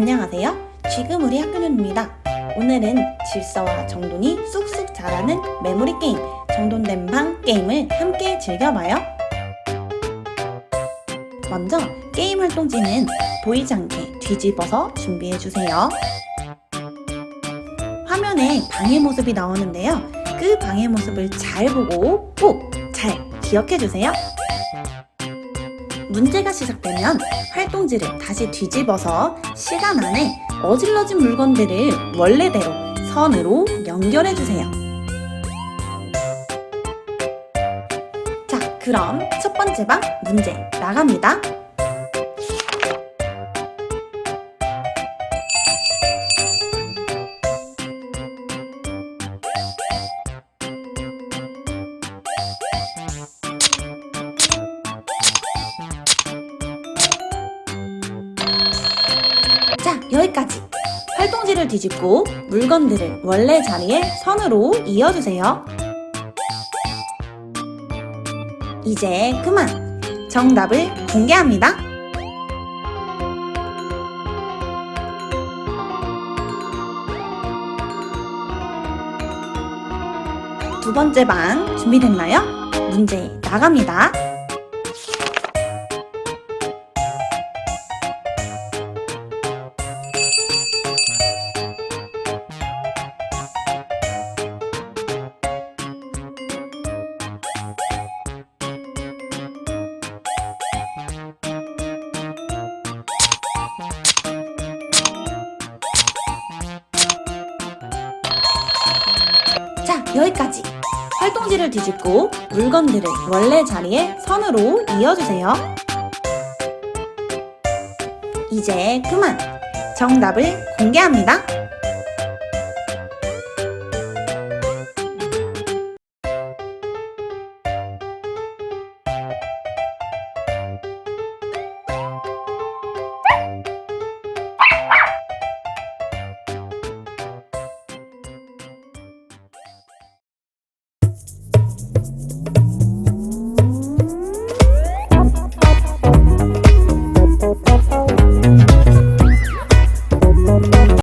안녕하세요. 지금 우리 학교는입니다. 오늘은 질서와 정돈이 쑥쑥 자라는 메모리 게임, 정돈된 방 게임을 함께 즐겨봐요. 먼저 게임 활동지는 보이지 않게 뒤집어서 준비해주세요. 화면에 방의 모습이 나오는데요. 그 방의 모습을 잘 보고 꼭 잘 기억해주세요. 문제가 시작되면 활동지를 다시 뒤집어서 시간 안에 어질러진 물건들을 원래대로 선으로 연결해주세요. 자, 그럼 첫 번째 방 문제 나갑니다. 여기까지. 활동지를 뒤집고 물건들을 원래 자리에 선으로 이어주세요. 이제 그만. 정답을 공개합니다. 두 번째 방 준비됐나요? 문제 나갑니다. 여기까지. 활동지를 뒤집고 물건들을 원래 자리에 선으로 이어주세요. 이제 그만. 정답을 공개합니다.